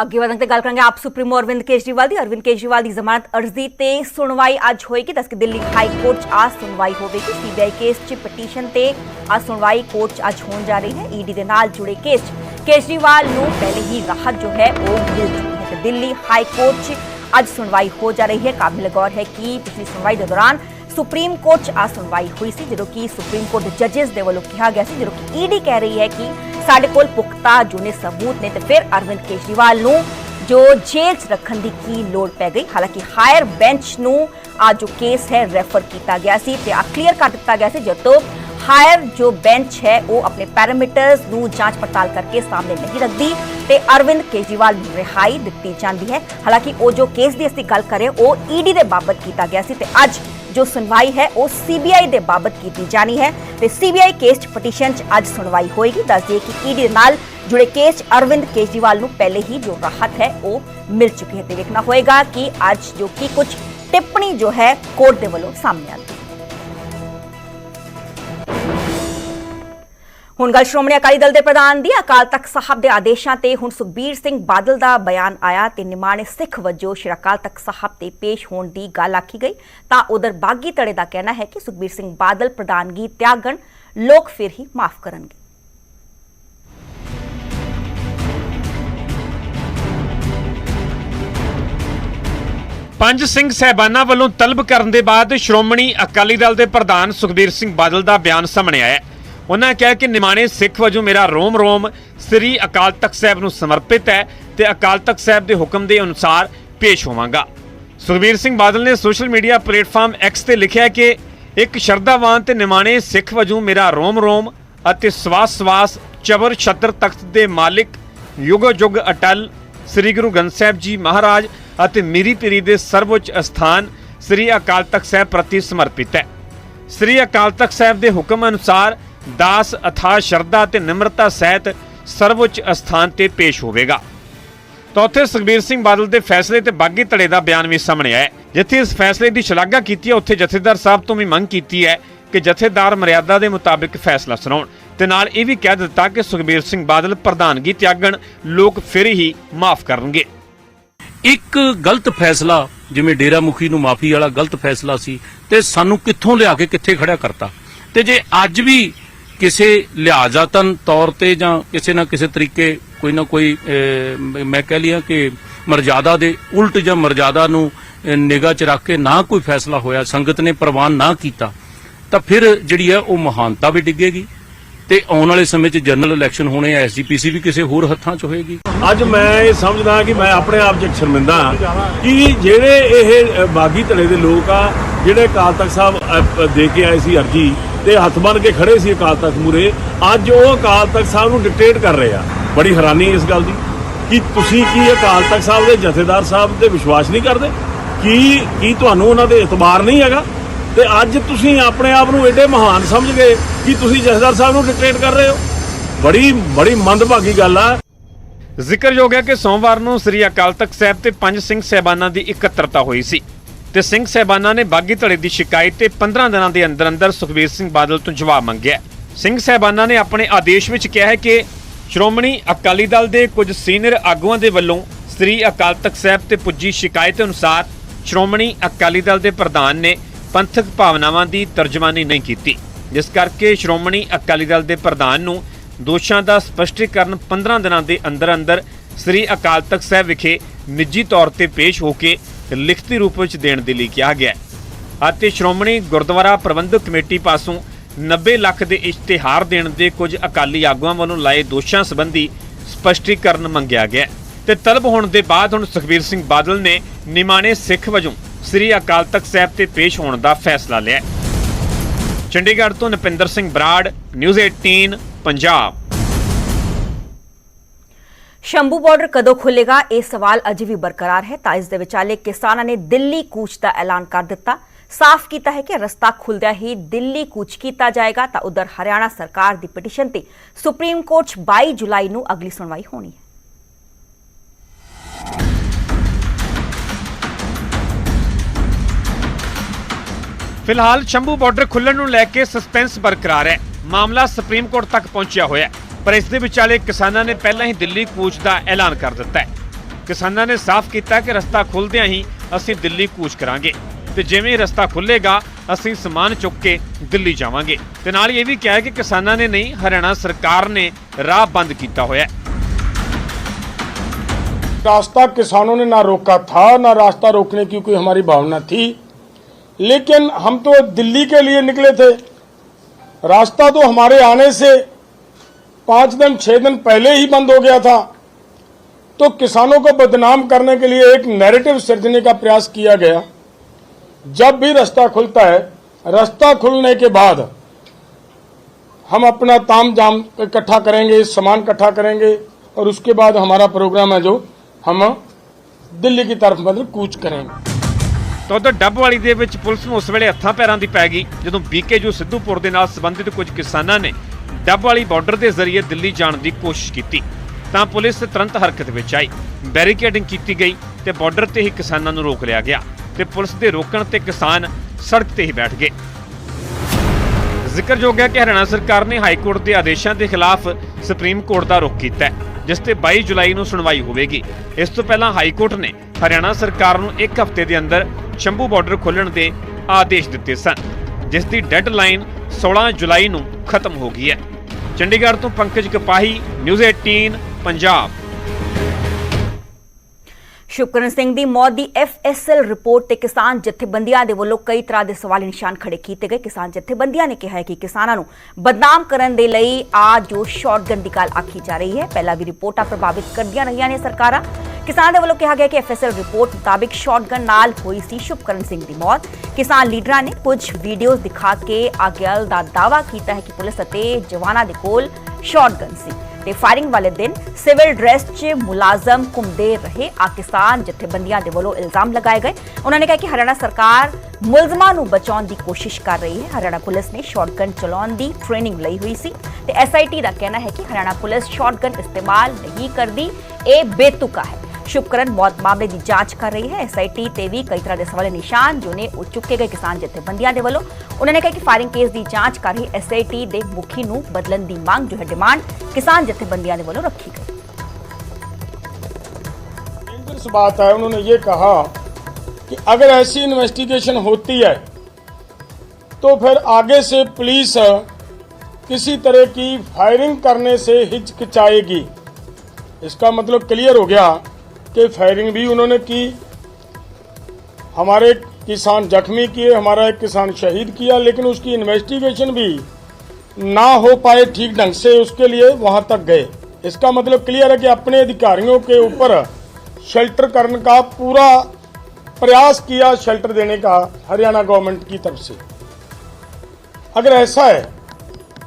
ਅੱਗੇ ਵਧਣ ਤੇ ਗੱਲ ਕਰਾਂਗੇ ਆਪ ਸੁਪਰੀਮੋ ਅਰਵਿੰਦ ਕੇਜਰੀਵਾਲ ਦੀ। ਅਰਵਿੰਦ ਕੇਜਰੀਵਾਲ ਦੀ ਜ਼ਮਾਨਤ ਅਰਜ਼ੀ ਤੇ ਸੁਣਵਾਈ ਅੱਜ ਹੋਏਗੀ। ਦੱਸ ਕਿ ਦਿੱਲੀ ਹਾਈ ਕੋਰਟ 'ਚ ਅੱਜ ਸੁਣਵਾਈ ਹੋਵੇਗੀ। ਸੀਬੀਆਈ ਕੇਸ 'ਚ ਪਟੀਸ਼ਨ ਤੇ ਅੱਜ ਸੁਣਵਾਈ ਕੋਰਟ 'ਚ ਅੱਜ ਹੋਣ ਜਾ ਰਹੀ ਹੈ। ਈਡੀ ਦੇ ਨਾਲ ਜੁੜੇ ਕੇਸ 'ਚ ਕੇਜਰੀਵਾਲ ਨੂੰ ਪਹਿਲੇ ਹੀ ਰਾਹਤ ਜੋ ਹੈ ਉਹ ਮਿਲ ਚੁੱਕੀ ਹੈ। ਤੇ ਦਿੱਲੀ ਹਾਈ ਕੋਰਟ 'ਚ ਅੱਜ ਸੁਣਵਾਈ ਹੋ ਜਾ ਰਹੀ ਹੈ। ਕਾਬਿਲ ਗੌਰ ਹੈ ਕਿ ਪਿਛਲੀ ਸੁਣਵਾਈ ਦੇ ਦੌਰਾਨ ਸੁਪਰੀਮ ਕੋਰਟ 'ਚ ਆ ਸੁਣਵਾਈ ਹੋਈ ਸੀ, ਜਦੋਂ ਕਿ ਸੁਪਰੀਮ ਕੋਰਟ ਦੇ ਜੱਜਸ ਦੇ ਵੱਲੋਂ ਕਿਹਾ ਗਿਆ ਸੀ, ਜਦੋਂ ਕਿ ਈਡੀ ਕਹਿ ਰਹੀ ਹੈ ਕਿ ਸਾਡੇ ਕੋਲ ਪੁਖਤਾ ਜੁਨੇ ਸਬੂਤ ਨੇ ਤੇ ਫਿਰ ਅਰਵਿੰਦ ਕੇਜਰੀਵਾਲ ਨੂੰ ਜੋ ਜੇਲ੍ਹ 'ਚ ਰੱਖਣ ਦੀ ਕੀ ਲੋੜ ਪੈ ਗਈ? ਹਾਲਾਂਕਿ ਹਾਇਰ ਬੈਂਚ ਨੂੰ ਆ ਜੋ ਕੇਸ ਹੈ, ਰੈਫਰ ਕੀਤਾ ਗਿਆ ਸੀ ਤੇ ਆ ਕਲੀਅਰ ਕਰ ਦਿੱਤਾ ਗਿਆ ਸੀ, ਜਦੋਂ ਹਾਇਰ ਜੋ ਬੈਂਚ ਹੈ, ਉਹ ਆਪਣੇ ਪੈਰਾਮੀਟਰਸ ਨੂੰ ਜਾਂਚ ਪੜਤਾਲ ਕਰਕੇ ਸਾਹਮਣੇ ਨਹੀਂ ਰੱਖਦੀ। ਤੇ ਅਰਵਿੰਦ ਕੇਜਰੀਵਾਲ ਨੂੰ ਰਿਹਾਈ ਦਿੱਤੀ ਜਾਂਦੀ ਹੈ। ਹਾਲਾਂਕਿ ਉਹ ਜੋ ਕੇਸ ਦੀ ਅਸੀਂ ਗੱਲ ਕਰ ਰਹੇ ਹਾਂ, ਉਹ ਈਡੀ ਦੇ ਬਾਬਤ ਕੀਤਾ ਗਿਆ ਸੀ ਤੇ ਅੱਜ ਜੋ ਸੁਣਵਾਈ ਹੈ ਉਹ ਸੀਬੀਆਈ ਦੇ ਬਾਬਤ ਕੀਤੀ ਜਾਣੀ ਹੈ ਤੇ ਸੀਬੀਆਈ ਕੇਸ 'ਚ ਪਟੀਸ਼ਨ 'ਚ ਅੱਜ ਸੁਣਵਾਈ ਹੋਏਗੀ। ਦੱਸ ਦਈਏ ਕਿ ਈਡੀ ਦੇ ਨਾਲ ਜੁੜੇ ਕੇਸ 'ਚ ਅਰਵਿੰਦ ਕੇਜਰੀਵਾਲ ਨੂੰ ਪਹਿਲੇ ਹੀ ਜੋ ਰਾਹਤ ਹੈ ਉਹ ਮਿਲ ਚੁੱਕੀ ਹੈ। ਤੇ ਵੇਖਣਾ ਹੋਏਗਾ ਕਿ ਅੱਜ ਜੋ ਕਿ ਕੁਝ ਟਿੱਪਣੀ ਜੋ ਹੈ ਕੋਰਟ ਦੇ ਵੱਲੋਂ ਸਾਹਮਣੇ ਆਉਂਦੀ ਹੁਣ ਗੱਲ ਸ਼੍ਰੋਮਣੀ ਅਕਾਲੀ ਦਲ ਦੇ ਪ੍ਰਧਾਨ ਦੀ। ਅਕਾਲ ਤਖਤ ਸਾਹਿਬ ਦੇ ਆਦੇਸ਼ਾਂ ਤੇ ਹੁਣ ਸੁਖਬੀਰ ਸਿੰਘ ਬਾਦਲ ਦਾ ਬਿਆਨ ਆਇਆ ਤੇ ਨਿਮਾਣੇ ਸਿੱਖ ਵਜੋਂ ਸ਼੍ਰੀ ਅਕਾਲ ਤਖਤ ਸਾਹਿਬ ਤੇ ਪੇਸ਼ ਹੋਣ ਦੀ ਗੱਲ ਆਖੀ ਗਈ। ਤਾਂ ਉਧਰ ਬਾਗੀ ਧੜੇ ਦਾ ਕਹਿਣਾ ਹੈ ਕਿ ਸੁਖਬੀਰ ਸਿੰਘ ਬਾਦਲ ਪ੍ਰਧਾਨਗੀ ਤਿਆਗਣ, ਲੋਕ ਫਿਰ ਹੀ ਮਾਫ ਕਰਨਗੇ। ਪੰਜ ਸਿੰਘ ਸਹਿਬਾਨਾਂ ਵੱਲੋਂ ਤਲਬ ਕਰਨ ਦੇ ਬਾਅਦ ਸ਼੍ਰੋਮਣੀ ਅਕਾਲੀ ਦਲ ਦੇ ਪ੍ਰਧਾਨ ਸੁਖਬੀਰ ਸਿੰਘ ਬਾਦਲ ਦਾ ਬਿਆਨ ਸਾਹਮਣੇ ਆਇਆ ਉਹਨਾਂ ਕਿਹਾ ਕਿ ਨਿਮਾਣੇ ਸਿੱਖ ਵਜੋਂ ਮੇਰਾ ਰੋਮ ਰੋਮ ਸ੍ਰੀ ਅਕਾਲ ਤਖਤ ਸਾਹਿਬ ਨੂੰ ਸਮਰਪਿਤ ਹੈ ਤੇ ਅਕਾਲ ਤਖਤ ਸਾਹਿਬ ਦੇ ਹੁਕਮ ਦੇ ਅਨੁਸਾਰ ਪੇਸ਼ ਹੋਵਾਂਗਾ। ਸੁਖਬੀਰ ਸਿੰਘ ਬਾਦਲ ਨੇ ਸੋਸ਼ਲ ਮੀਡੀਆ ਪਲੇਟਫਾਰਮ X ਤੇ ਲਿਖਿਆ ਕਿ ਇੱਕ ਸ਼ਰਧਾਵਾਨ ਤੇ ਨਿਮਾਣੇ ਸਿੱਖ ਵਜੋਂ ਮੇਰਾ ਰੋਮ ਰੋਮ ਅਤੇ ਸਵਾਸ ਸਵਾਸ ਚਬਰ ਛਤਰ ਤਖਤ ਦੇ ਮਾਲਿਕ ਯੁਗੋ ਯੁਗ ਅਟਲ ਸ੍ਰੀ ਗੁਰੂ ਗ੍ਰੰਥ ਸਾਹਿਬ ਜੀ ਮਹਾਰਾਜ ਅਤੇ ਮੀਰੀ ਪੀਰੀ ਦੇ ਸਰਵਉੱਚ ਅਸਥਾਨ ਸ੍ਰੀ ਅਕਾਲ ਤਖਤ ਸਾਹਿਬ ਪ੍ਰਤੀ ਸਮਰਪਿਤ ਹੈ। ਸ੍ਰੀ ਅਕਾਲ ਤਖਤ ਸਾਹਿਬ ਦੇ ਹੁਕਮ ਅਨੁਸਾਰ ਦਾਸ ਅਥਾ ਸ਼ਰਧਾ ਤੇ ਨਿਮਰਤਾ ਸਹਿਤ ਸਰਵਉੱਚ ਅਸਥਾਨ ਤੇ ਪੇਸ਼ ਹੋਵੇਗਾ। ਤਾਂ ਉੱਥੇ ਸੁਖਬੀਰ ਸਿੰਘ ਬਾਦਲ ਦੇ ਫੈਸਲੇ ਤੇ ਬਾਗੀ ਧੜੇ ਦਾ ਬਿਆਨ ਵੀ ਸਾਹਮਣੇ ਆਇਆ ਜਿੱਥੇ ਇਸ ਫੈਸਲੇ ਦੀ ਸ਼ਲਾਘਾ ਕੀਤੀ ਹੈ, ਉੱਥੇ ਜਥੇਦਾਰ ਸਾਹਿਬ ਤੋਂ ਵੀ ਮੰਗ ਕੀਤੀ ਹੈ ਕਿ ਜਥੇਦਾਰ ਮਰਿਆਦਾ ਦੇ ਮੁਤਾਬਿਕ ਫੈਸਲਾ ਸੁਣਾਉਣ। ਤੇ ਨਾਲ ਇਹ ਵੀ ਕਹਿ ਦਿੱਤਾ ਕਿ ਸੁਖਬੀਰ ਸਿੰਘ ਬਾਦਲ ਪ੍ਰਧਾਨਗੀ ਤਿਆਗਣ, ਲੋਕ ਫਿਰ ਹੀ ਮਾਫ ਕਰਨਗੇ। ਇੱਕ ਗਲਤ ਫੈਸਲਾ, ਜਿਵੇਂ ਡੇਰਾ ਮੁਖੀ ਨੂੰ ਮਾਫੀ ਵਾਲਾ ਗਲਤ ਫੈਸਲਾ ਸੀ, ਤੇ ਸਾਨੂੰ ਕਿੱਥੋਂ ਲਿਆ ਕੇ ਕਿੱਥੇ ਖੜਾ ਕਰਤਾ? ਤੇ ਜੇ ਅੱਜ ਵੀ ਕਿਸੇ ਲਿਹਾਜ਼ਾਤਨ ਤੌਰ ਤੇ ਜਾਂ ਕਿਸੇ ਨਾ ਕਿਸੇ ਤਰੀਕੇ ਕੋਈ ਨਾ ਕੋਈ ਮੈਂ ਕਹਿ ਲਿਆ ਕਿ ਮਰਜ਼ਾਦਾ ਦੇ ਉਲਟ ਜਾਂ ਮਰਜ਼ਾਦਾ ਨੂੰ ਨਿਗਾਹ ਚ ਰੱਖ ਕੇ ਨਾ ਕੋਈ ਫੈਸਲਾ ਹੋਇਆ, ਸੰਗਤ ਨੇ ਪ੍ਰਵਾਨ ਨਾ ਕੀਤਾ, ਤਾਂ ਫਿਰ ਜਿਹੜੀ ਹੈ ਉਹ ਮਹਾਨਤਾ ਵੀ ਡਿੱਗੇਗੀ ਤੇ ਆਉਣ ਵਾਲੇ ਸਮੇਂ 'ਚ ਜਨਰਲ ਇਲੈਕਸ਼ਨ ਹੋਣੇ ਆ ਐਸਜੀਪੀਸੀ ਵੀ ਕਿਸੇ ਹੋਰ ਹੱਥਾਂ 'ਚ ਹੋਏਗੀ। ਅੱਜ ਮੈਂ ਇਹ ਸਮਝਦਾ ਕਿ ਮੈਂ ਆਪਣੇ ਆਪ 'ਚ ਸ਼ਰਮਿੰਦਾ ਹਾਂ ਕਿ ਜਿਹੜੇ ਇਹ ਬਾਗੀ ਧੜੇ ਦੇ ਲੋਕ ਆ, ਜਿਹੜੇ ਅਕਾਲ ਤਖਤ ਸਾਹਿਬ ਦੇ ਕੇ ਆਏ ਸੀ ਅਰਜੀ ਤੇ ਹੱਥ ਬੰਨ ਕੇ ਖੜੇ ਸੀ ਅਕਾਲ ਤਖਤ ਮੂਰੇ ਅੱਜ ਉਹ ਅਕਾਲ ਤਖਤ ਸਾਹਿਬ ਨੂੰ ਡਿਕਟੇਟ ਕਰ ਰਹੇ ਆ। ਬੜੀ ਹੈਰਾਨੀ ਇਸ ਗੱਲ ਦੀ। ਕਿ ਤੁਸੀਂ ਕੀ ਅਕਾਲ ਤਖਤ ਸਾਹਿਬ ਦੇ ਜਥੇਦਾਰ ਸਾਹਿਬ ਤੇ ਵਿਸ਼ਵਾਸ ਨਹੀਂ ਕਰਦੇ? ਕੀ ਕੀ ਤੁਹਾਨੂੰ ਉਹਨਾਂ ਦੇ ਇਤਬਾਰ ਨਹੀਂ ਹੈਗਾ? ਤੇ ਅੱਜ ਤੁਸੀਂ ਆਪਣੇ ਆਪ ਨੂੰ ਏਡੇ ਮਹਾਨ ਸਮਝ ਗਏ ਕਿ ਤੁਸੀਂ ਜਥੇਦਾਰ ਸਾਹਿਬ ਨੂੰ ਡਿਕਟੇਟ ਕਰ ਰਹੇ ਹੋ? ਬੜੀ ਬੜੀ ਮੰਦਭਾਗੀ ਗੱਲ ਆ। ਜ਼ਿਕਰਯੋਗ ਹੈ ਕਿ ਸੋਮਵਾਰ ਨੂੰ ਸ੍ਰੀ ਅਕਾਲ ਤਖਤ ਸਾਹਿਬ ਤੇ ਪੰਜ ਸਿੰਘ ਸਹਿਬਾਨਾਂ ਦੀ ਇਕੱਤਰਤਾ ਹੋਈ ਸੀ। ਤੇ ਸਿੰਘ ਸਹਿਬਾਨਾਂ ਨੇ ਬਾਗੀ ਧੜੇ ਦੀ ਸ਼ਿਕਾਇਤ ਤੇ 15 ਦਿਨਾਂ ਦੇ ਅੰਦਰ ਅੰਦਰ ਸੁਖਬੀਰ ਸਿੰਘ ਬਾਦਲ ਤੋਂ ਜਵਾਬ ਮੰਗਿਆ। ਸਿੰਘ ਸਹਿਬਾਨਾਂ ਨੇ ਆਪਣੇ ਆਦੇਸ਼ ਵਿੱਚ ਕਿਹਾ ਹੈ ਕਿ ਸ਼੍ਰੋਮਣੀ ਅਕਾਲੀ ਦਲ ਦੇ ਕੁਝ ਸੀਨੀਅਰ ਆਗੂਆਂ ਦੇ ਵੱਲੋਂ ਸ੍ਰੀ ਅਕਾਲ ਤਖਤ ਸਾਹਿਬ ਤੇ ਪੁੱਜੀ ਸ਼ਿਕਾਇਤ ਅਨੁਸਾਰ ਸ਼੍ਰੋਮਣੀ ਅਕਾਲੀ ਦਲ ਦੇ ਪ੍ਰਧਾਨ ਨੇ ਪੰਥਕ ਭਾਵਨਾਵਾਂ ਦੀ ਤਰਜਮਾਨੀ ਨਹੀਂ ਕੀਤੀ। ਜਿਸ ਕਰਕੇ ਸ਼੍ਰੋਮਣੀ ਅਕਾਲੀ ਦਲ ਦੇ ਪ੍ਰਧਾਨ ਨੂੰ ਦੋਸ਼ਾਂ ਦਾ ਸਪਸ਼ਟੀਕਰਨ 15 ਦਿਨਾਂ ਦੇ ਅੰਦਰ ਅੰਦਰ ਸ੍ਰੀ ਅਕਾਲ ਤਖਤ ਸਾਹਿਬ ਵਿਖੇ ਨਿੱਜੀ ਤੌਰ ਤੇ ਪੇਸ਼ ਹੋ ਕੇ ਲਿਖਤੀ ਰੂਪ ਵਿੱਚ ਦੇਣ ਦੇ ਲਈ ਕਿਹਾ ਗਿਆ ਹੈ। ਅਤੇ ਸ਼੍ਰੋਮਣੀ ਗੁਰਦੁਆਰਾ ਪ੍ਰਬੰਧਕ ਕਮੇਟੀ ਪਾਸੋਂ 90 ਲੱਖ ਦੇ ਇਸ਼ਤਿਹਾਰ ਦੇਣ ਦੇ ਕੁਝ ਅਕਾਲੀ ਆਗੂਆਂ ਵੱਲੋਂ ਲਾਏ ਦੋਸ਼ਾਂ ਸੰਬੰਧੀ ਸਪਸ਼ਟੀਕਰਨ ਮੰਗਿਆ ਗਿਆ ਹੈ। ਤੇ ਤਲਬ ਹੋਣ ਦੇ ਬਾਅਦ ਹੁਣ ਸੁਖਬੀਰ ਸਿੰਘ ਬਾਦਲ ਨੇ ਨਿਮਾਣੇ ਸਿੱਖ ਵਜੋਂ ਸ੍ਰੀ ਅਕਾਲ ਤਖਤ ਸਾਹਿਬ ਤੇ ਪੇਸ਼ ਹੋਣ ਦਾ ਫੈਸਲਾ ਲਿਆ ਚੰਡੀਗੜ੍ਹ ਤੋਂ ਨਪਿੰਦਰ ਸਿੰਘ ਬਰਾੜ, ਨਿਊਜ਼ 18 ਪੰਜਾਬ। ਸ਼ੰਭੂ ਬਾਰਡਰ ਕਦੋਂ ਖੁੱਲੇਗਾ ਇਹ ਸਵਾਲ ਅਜੇ ਵੀ ਬਰਕਰਾਰ ਹੈ ਤਾਂ ਇਸ ਦੇ ਵਿਚਾਲੇ ਕਿਸਾਨਾਂ ਨੇ ਦਿੱਲੀ ਕੂਚ ਦਾ ਐਲਾਨ ਕਰ ਦਿੱਤਾ। ਸਾਫ਼ ਕੀਤਾ ਹੈ ਕਿ ਰਸਤਾ ਖੁੱਲਦਿਆਂ ਹੀ ਦਿੱਲੀ ਕੂਚ ਕੀਤਾ ਜਾਏਗਾ ਤਾਂ ਉਧਰ ਹਰਿਆਣਾ ਸਰਕਾਰ ਦੀ ਪਟੀਸ਼ਨ ਤੇ ਸੁਪਰੀਮ ਕੋਰਟ 'ਚ 22 ਜੁਲਾਈ ਨੂੰ ਅਗਲੀ ਸੁਣਵਾਈ ਹੋਣੀ ਹੈ। ਫਿਲਹਾਲ ਸ਼ੰਭੂ ਬਾਰਡਰ ਖੁੱਲਣ ਨੂੰ ਲੈ ਕੇ ਸਸਪੈਂਸ ਬਰਕਰਾਰ ਹੈ। ਮਾਮਲਾ ਸੁਪਰੀਮ ਕੋਰਟ ਤੱਕ ਪਹੁੰਚਿਆ ਹੋਇਆ ਹੈ। ਪਰ ਇਸ ਦੇ ਵਿਚਾਲੇ ਕਿਸਾਨਾਂ ਨੇ ਪਹਿਲਾਂ ਹੀ ਦਿੱਲੀ ਕੂਚ ਦਾ ਐਲਾਨ ਕਰ ਦਿੱਤਾ ਹੈ ਕਿਸਾਨਾਂ ਨੇ ਸਾਫ਼ ਕੀਤਾ ਕਿ ਰਸਤਾ ਖੁੱਲਦਿਆਂ ਹੀ ਅਸੀਂ ਦਿੱਲੀ ਕੂਚ ਕਰਾਂਗੇ ਤੇ ਜਿਵੇਂ ਹੀ ਰਸਤਾ ਖੁੱਲੇਗਾ ਅਸੀਂ ਸਮਾਨ ਚੁੱਕ ਕੇ ਦਿੱਲੀ ਜਾਵਾਂਗੇ ਤੇ ਨਾਲ ਹੀ ਇਹ ਵੀ ਕਿਹਾ ਹੈ ਕਿ ਕਿਸਾਨਾਂ ਨੇ ਨਹੀਂ ਹਰਿਆਣਾ ਸਰਕਾਰ ਨੇ ਰਾਹ ਬੰਦ ਕੀਤਾ ਹੋਇਆ ਹੈ रास्ता किसानों ने ना रोका था ना रास्ता रोकने की कोई हमारी भावना थी लेकिन हम तो दिल्ली के लिए निकले थे रास्ता तो हमारे आने से पांच दिन छह दिन पहले ही बंद हो गया था तो किसानों को बदनाम करने के लिए एक नैरेटिव सृजने का प्रयास किया गया जब भी रास्ता खुलता है रास्ता खुलने के बाद हम अपना ताम जाम इकट्ठा करेंगे सामान इकट्ठा करेंगे और उसके बाद हमारा प्रोग्राम है जो हम दिल्ली की तरफ मतलब कूच करेंगे ਤਾਂ ਉਧਰ ਡੱਬ ਵਾਲੀ ਦੇ ਵਿੱਚ ਪੁਲਿਸ ਨੂੰ ਉਸ ਵੇਲੇ ਹੱਥਾਂ ਪੈਰਾਂ ਦੀ ਪੈ ਗਈ ਜਦੋਂ ਬੀਕੇਯੂ ਸਿੱਧੂਪੁਰ ਦੇ ਨਾਲ ਸੰਬੰਧਿਤ ਕੁਝ ਕਿਸਾਨਾਂ ਨੇ ਡੱਬ ਵਾਲੀ ਬਾਰਡਰ ਦੇ ਜ਼ਰੀਏ ਦਿੱਲੀ ਜਾਣ ਦੀ ਕੋਸ਼ਿਸ਼ ਕੀਤੀ, ਤਾਂ ਪੁਲਿਸ ਤੁਰੰਤ ਹਰਕਤ ਵਿੱਚ ਆਈ। ਬੈਰੀਕੇਡਿੰਗ ਕੀਤੀ ਗਈ ਤੇ ਬਾਰਡਰ ਤੇ ਹੀ ਕਿਸਾਨਾਂ ਨੂੰ ਰੋਕ ਲਿਆ ਗਿਆ ਤੇ ਪੁਲਿਸ ਦੇ ਰੋਕਣ ਤੇ ਕਿਸਾਨ ਸੜਕ ਤੇ ਹੀ ਬੈਠ ਗਏ। ਜ਼ਿਕਰਯੋਗ ਹੈ ਕਿ ਹਰਿਆਣਾ ਸਰਕਾਰ ਨੇ ਹਾਈ ਕੋਰਟ ਦੇ ਆਦੇਸ਼ਾਂ ਦੇ ਖਿਲਾਫ ਸੁਪਰੀਮ ਕੋਰਟ ਦਾ ਰੁਖ ਕੀਤਾ ਹੈ, ਜਿਸ ਤੇ 22 ਜੁਲਾਈ ਨੂੰ ਸੁਣਵਾਈ ਹੋਵੇਗੀ। ਇਸ ਤੋਂ ਪਹਿਲਾਂ ਹਾਈ ਕੋਰਟ ਨੇ ਹਰਿਆਣਾ ਸਰਕਾਰ ਨੂੰ ਇੱਕ ਹਫ਼ਤੇ ਦੇ ਅੰਦਰ ਸ਼ੰਭੂ ਬਾਰਡਰ ਖੋਲ੍ਹਣ ਦੇ ਆਦੇਸ਼ ਦਿੱਤੇ ਸਨ। ਜਿਸ ਦੀ ਡੈਡਲਾਈਨ 16 ਜੁਲਾਈ ਨੂੰ ਖਤਮ ਹੋ ਗਈ ਹੈ। ਚੰਡੀਗੜ੍ਹ ਤੋਂ ਪੰਕਜ ਕਪਾਹੀ, ਨਿਊਜ਼ 18 ਪੰਜਾਬ। ਸ਼ੁਕਰਨ ਸਿੰਘ ਦੀ ਮੌਤ ਦੀ ਐਫਐਸਐਲ ਰਿਪੋਰਟ ਤੇ ਕਿਸਾਨ ਜਥੇਬੰਦੀਆਂ ਦੇ ਵੱਲੋਂ ਕਈ ਤਰ੍ਹਾਂ ਦੇ ਸਵਾਲ ਨਿਸ਼ਾਨ ਖੜੇ ਕੀਤੇ ਗਏ। ਕਿਸਾਨ ਜਥੇਬੰਦੀਆਂ ਨੇ ਕਿਹਾ ਹੈ ਕਿ ਕਿਸਾਨਾਂ ਨੂੰ ਬਦਨਾਮ ਕਰਨ ਦੇ ਲਈ ਆ ਜੋ ਸ਼ਾਟਗਨ ਦੀ ਗੱਲ ਆਖੀ ਜਾ ਰਹੀ ਹੈ। ਪਹਿਲਾਂ ਵੀ ਰਿਪੋਰਟਾਂ ਪ੍ਰਭਾਵਿਤ ਕਰਦੀਆਂ ਰਹੀਆਂ ਨੇ ਸਰਕਾਰਾਂ। ਕਿਸਾਨ ਦੇ ਵੱਲੋਂ ਕਿਹਾ ਗਿਆ ਕਿ ਐਫਐਸਐਲ ਰਿਪੋਰਟ ਮੁਤਾਬਿਕ ਸ਼ਾਟਗਨ ਨਾਲ ਹੋਈ ਸੀ ਸ਼ੁਭਕਰਨ ਸਿੰਘ ਦੀ ਮੌਤ। ਕਿਸਾਨ ਲੀਡਰਾਂ ਨੇ ਕੁਝ ਵੀਡੀਓਜ਼ ਦਿਖਾ ਕੇ ਆਗਿਆਲ ਦਾ ਦਾਅਵਾ ਕੀਤਾ ਹੈ ਕਿ ਪੁਲਿਸ ਅਤੇ ਜਵਾਨਾਂ ਦੇ ਕੋਲ ਸ਼ਾਟਗਨ ਸੀ। ਤੇ ਫਾਇਰਿੰਗ ਵਾਲੇ ਦਿਨ ਸਿਵਲ ਡਰੈਸ 'ਚ ਮੁਲਾਜ਼ਮ ਘੁੰਮਦੇ ਰਹੇ। ਆ ਜਥੇਬੰਦੀਆਂ ਦੇ ਵੱਲੋਂ ਇਲਜ਼ਾਮ ਲਗਾਏ ਗਏ। ਉਹਨਾਂ ਨੇ ਕਿਹਾ ਕਿ ਹਰਿਆਣਾ ਸਰਕਾਰ ਮੁਲਜ਼ਮਾਂ ਨੂੰ ਬਚਾਉਣ ਦੀ ਕੋਸ਼ਿਸ਼ ਕਰ ਰਹੀ ਹੈ। ਹਰਿਆਣਾ ਪੁਲਿਸ ਨੇ ਸ਼ਾਟਗਨ ਚਲਾਉਣ ਦੀ ਟ੍ਰੇਨਿੰਗ ਲਈ ਹੋਈ ਸੀ। ਤੇ ਐਸਆਈਟੀ ਦਾ ਕਹਿਣਾ ਹੈ ਕਿ ਹਰਿਆਣਾ ਪੁਲਿਸ ਸ਼ਾਟਗਨ ਇਸਤੇਮਾਲ ਨਹੀਂ ਕਰਦੀ। ਇਹ ਬੇਤੁਕਾ ਹੈ। शुभकरण मौत मामले की जाँच कर रही है। एसआईटी तेवी कई तरह के सवाल निशान जो ने चुके गए किसान जथेबंदियों के वालों। उन्होंने कहा कि फायरिंग केस की जाँच कर रही एसआईटी दे मुखी नु बदलन की मांग जो है डिमांड किसान जथेबंदियों के वालों रखी गई। बात है उन्होंने ये कहा कि अगर ऐसी इन्वेस्टिगेशन होती है तो फिर आगे से पुलिस किसी तरह की फायरिंग करने से हिचकिचाएगी। इसका मतलब क्लियर हो गया कि फायरिंग भी उन्होंने की। हमारे किसान जख्मी किए, हमारा एक किसान शहीद किया, लेकिन उसकी इन्वेस्टिगेशन भी ना हो पाए ठीक ढंग से, उसके लिए वहाँ तक गए। इसका मतलब क्लियर है कि अपने अधिकारियों के ऊपर शेल्टर करने का पूरा प्रयास किया शेल्टर देने का हरियाणा गवर्नमेंट की तरफ़ से। अगर ऐसा है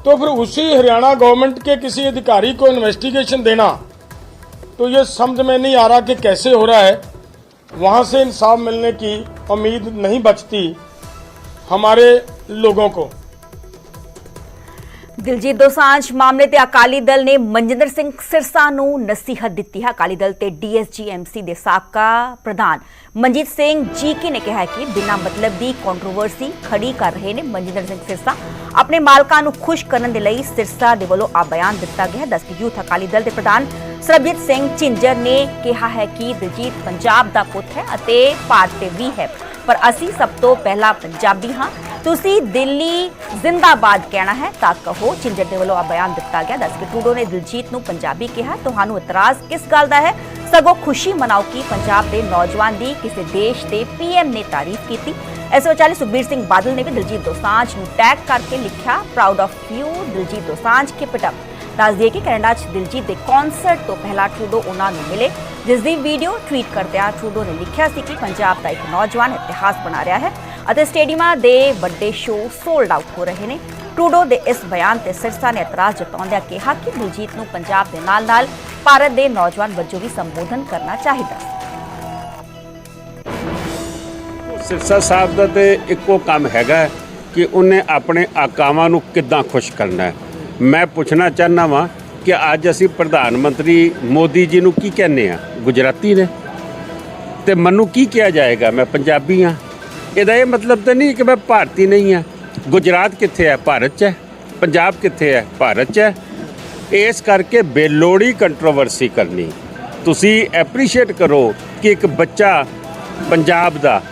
तो फिर उसी हरियाणा गवर्नमेंट के किसी अधिकारी को इन्वेस्टिगेशन देना तो ये समझ में नहीं आ रहा कि कैसे हो रहा है वहां से इंसाफ मिलने की उम्मीद नहीं बचती हमारे लोगों को ਦਿਲਜੀਤ ਦੋਸਾਂਝ ਮਾਮਲੇ ਤੇ ਅਕਾਲੀ ਦਲ ਨੇ ਮਨਜਿੰਦਰ ਸਿੰਘ ਸਿਰਸਾ ਨੂੰ ਨਸੀਹਤ ਦਿੱਤੀ ਹੈ ਅਕਾਲੀ ਦਲ ਤੇ ਡੀਐਸਜੀਐਮਸੀ ਦੇ ਸਾਬਕਾ ਪ੍ਰਧਾਨ ਮਨਜੀਤ ਸਿੰਘ ਜੀਕੇ ਨੇ ਕਿਹਾ ਹੈ ਕਿ ਬਿਨਾਂ ਮਤਲਬ ਦੀ ਕੰਟਰੋਵਰਸੀ ਖੜੀ ਕਰ ਰਹੇ ਨੇ ਮਨਜਿੰਦਰ ਸਿੰਘ ਸਿਰਸਾ ਆਪਣੇ ਮਾਲਕਾਂ ਨੂੰ ਖੁਸ਼ ਕਰਨ ਦੇ ਲਈ ਸਿਰਸਾ ਦੇ ਵੱਲੋਂ ਆ ਬਿਆਨ ਦਿੱਤਾ ਗਿਆ ਹੈ ਦਸਤੀ ਯੂਥ ਅਕਾਲੀ ਦਲ ਦੇ ਪ੍ਰਧਾਨ ਸਰਬਜੀਤ ਸਿੰਘ ਝਿੰਜਰ ਨੇ ਕਿਹਾ ਹੈ ਕਿ ਦਿਲਜੀਤ ਪੰਜਾਬ ਦਾ ਪੁੱਤ ਹੈ ਅਤੇ ਭਾਰਤੀ ਵੀ ਹੈ। ਪਰ ਅਸੀਂ ਸਭ ਤੋਂ ਪਹਿਲਾਂ ਪੰਜਾਬੀ ਹਾਂ। ਤੁਸੀਂ ਦਿੱਲੀ ਜ਼ਿੰਦਾਬਾਦ ਕਹਿਣਾ ਹੈ ਤਾਂ ਕਹੋ। ਝਿੰਜਰ ਦੇ ਵੱਲੋਂ ਆ ਬਿਆਨ ਦਿੱਤਾ ਗਿਆ। ਦੱਸ ਕੇ ਟੂਡੋ ਨੇ ਦਿਲਜੀਤ ਨੂੰ ਪੰਜਾਬੀ ਕਿਹਾ। ਤੁਹਾਨੂੰ ਇਤਰਾਜ਼ ਕਿਸ ਗੱਲ ਦਾ ਹੈ? ਸਗੋਂ ਖੁਸ਼ੀ ਮਨਾਓ ਕਿ ਪੰਜਾਬ ਦੇ ਨੌਜਵਾਨ ਦੀ ਕਿਸੇ ਦੇਸ਼ ਦੇ ਪੀਐਮ ਨੇ ਤਾਰੀਫ ਕੀਤੀ। ਇਸ ਵਿਚਾਲੇ ਸੁਖਬੀਰ ਸਿੰਘ ਬਾਦਲ ਨੇ ਵੀ ਦਿਲਜੀਤ ਦੋਸਾਂਝ ਨੂੰ ਟੈਗ ਕਰਕੇ ਲਿਖਿਆ proud of you Diljit Dosanjh keep it up ਦੱਸ ਦਈਏ ਕਿ ਕੈਨੇਡਾ 'ਚ ਦਿਲਜੀਤ ਦੇ ਕਨਸਰਟ ਤੋਂ ਪਹਿਲਾਂ ਟਰੂਡੋ ਉਹਨਾਂ ਨੂੰ ਮਿਲੇ, ਜਿਸ ਦੀ ਵੀਡੀਓ ਟਵੀਟ ਕਰਦਿਆਂ ਟਰੂਡੋ ਨੇ ਲਿਖਿਆ ਸੀ ਕਿ ਪੰਜਾਬ ਦਾ ਇੱਕ ਨੌਜਵਾਨ ਇਤਿਹਾਸ ਬਣਾ ਰਿਹਾ ਹੈ ਅਤੇ ਸਟੇਡੀਅਮਾਂ ਦੇ ਵੱਡੇ ਸ਼ੋਅ ਸੋਲਡ ਆਊਟ ਹੋ ਰਹੇ ਨੇ। ਟਰੂਡੋ ਦੇ ਇਸ ਬਿਆਨ ਤੇ ਸਿਰਸਾ ਨੇ ਇਤਰਾਜ਼ ਜਤਾਉਂਦਿਆਂ ਕਿਹਾ ਕਿ ਦਿਲਜੀਤ ਨੂੰ ਪੰਜਾਬ ਦੇ ਨਾਲ-ਨਾਲ ਭਾਰਤ ਦੇ ਨੌਜਵਾਨ ਵਜੋਂ ਵੀ ਸੰਬੋਧਨ ਕਰਨਾ ਚਾਹੀਦਾ ਸੀ। ਸਿਰਸਾ ਸਾਹਿਬ ਦਾ ਤੇ ਇੱਕੋ ਕੰਮ ਹੈਗਾ ਕਿ ਉਹਨੇ ਆਪਣੇ ਆਕਾਵਾਂ ਨੂੰ ਕਿੱਦਾਂ ਖੁਸ਼ ਕਰਨਾ ਹੈ। ਮੈਂ ਪੁੱਛਣਾ ਚਾਹਨਾ ਵਾਂ ਕਿ ਅੱਜ ਅਸੀਂ ਪ੍ਰਧਾਨ ਮੰਤਰੀ ਮੋਦੀ ਜੀ ਨੂੰ ਕੀ ਕਹਿੰਨੇ ਆ? ਗੁਜਰਾਤੀ ਨੇ। ਤੇ ਮੈਨੂੰ ਕੀ ਕਿਹਾ ਜਾਏਗਾ? ਮੈਂ ਪੰਜਾਬੀ ਆ। ਇਹਦਾ ਇਹ ਮਤਲਬ ਤਾਂ ਨਹੀਂ ਕਿ ਮੈਂ ਭਾਰਤੀ ਨਹੀਂ ਆ। ਗੁਜਰਾਤ ਕਿੱਥੇ ਹੈ ਭਾਰਤ 'ਚ ਹੈ। ਪੰਜਾਬ ਕਿੱਥੇ ਹੈ? ਭਾਰਤ 'ਚ ਹੈ। ਇਸ ਕਰਕੇ ਬੇਲੋੜੀ ਕੰਟਰੋਵਰਸੀ ਕਰਨੀ। ਤੁਸੀਂ ਐਪਰੀਸ਼ੀਏਟ ਕਰੋ ਕਿ ਇੱਕ ਬੱਚਾ ਪੰਜਾਬ ਦਾ,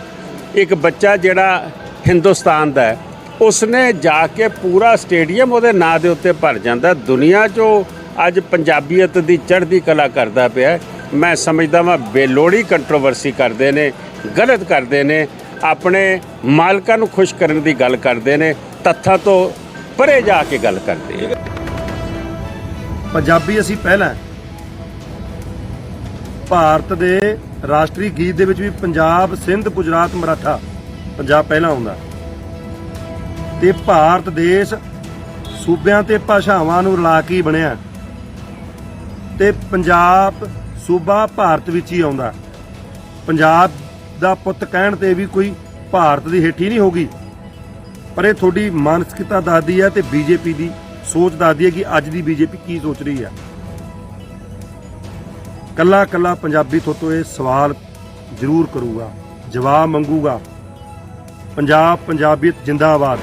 ਇੱਕ ਬੱਚਾ ਜਿਹੜਾ ਹਿੰਦੁਸਤਾਨ ਦਾ ਹੈ ਉਸਨੇ ਜਾ ਕੇ ਪੂਰਾ ਸਟੇਡੀਅਮ ਉਹਦੇ ਨਾਂ ਦੇ ਉੱਤੇ ਭਰ ਜਾਂਦਾ। ਦੁਨੀਆ 'ਚੋਂ ਅੱਜ ਪੰਜਾਬੀਅਤ ਦੀ ਚੜ੍ਹਦੀ ਕਲਾ ਕਰਦਾ ਪਿਆ ਮੈਂ ਸਮਝਦਾ ਵਾਂ ਬੇਲੋੜੀ ਕੰਟਰੋਵਰਸੀ ਕਰਦੇ ਨੇ, ਗਲਤ ਕਰਦੇ ਨੇ, ਆਪਣੇ ਮਾਲਕਾਂ ਨੂੰ ਖੁਸ਼ ਕਰਨ ਦੀ ਗੱਲ ਕਰਦੇ ਨੇ, ਤੱਥਾਂ ਤੋਂ ਪਰੇ ਜਾ ਕੇ ਗੱਲ ਕਰਦੇ ਨੇ। ਪੰਜਾਬੀ ਅਸੀਂ ਪਹਿਲਾਂ ਭਾਰਤ ਦੇ ਰਾਸ਼ਟਰੀ ਗੀਤ ਦੇ ਵਿੱਚ ਵੀ ਪੰਜਾਬ, ਸਿੰਧ, ਗੁਜਰਾਤ, ਮਰਾਠਾ ਪੰਜਾਬ ਪਹਿਲਾਂ ਆਉਂਦਾ ਤੇ ਭਾਰਤ ਦੇਸ਼ ਸੂਬਿਆਂ ਤੇ ਭਾਸ਼ਾਵਾਂ ਨੂੰ ਰਲਾ ਕੇ ਬਣਿਆ। ਤੇ ਪੰਜਾਬ ਸੂਬਾ ਭਾਰਤ ਵਿੱਚ ਹੀ ਆਉਂਦਾ। ਪੰਜਾਬ ਦਾ ਪੁੱਤ ਕਹਿਣ ਤੇ ਵੀ ਕੋਈ ਭਾਰਤ ਦੀ ਹੇਠੀ ਨਹੀਂ ਹੋਗੀ ਪਰ ਇਹ ਤੁਹਾਡੀ ਮਾਨਸਿਕਤਾ ਦੱਸਦੀ ਹੈ ਤੇ ਬੀਜੇਪੀ ਦੀ ਸੋਚ ਦੱਸਦੀ ਹੈ ਕਿ ਅੱਜ ਦੀ ਬੀਜੇਪੀ ਕੀ ਸੋਚ ਰਹੀ ਹੈ। ਕੱਲਾ ਕੱਲਾ ਪੰਜਾਬੀ ਤੋਂ ਇਹ ਸਵਾਲ ਜ਼ਰੂਰ ਕਰੂਗਾ, ਜਵਾਬ ਮੰਗੂਗਾ। ਪੰਜਾਬ, ਪੰਜਾਬੀਅਤ ਜਿੰਦਾਬਾਦ।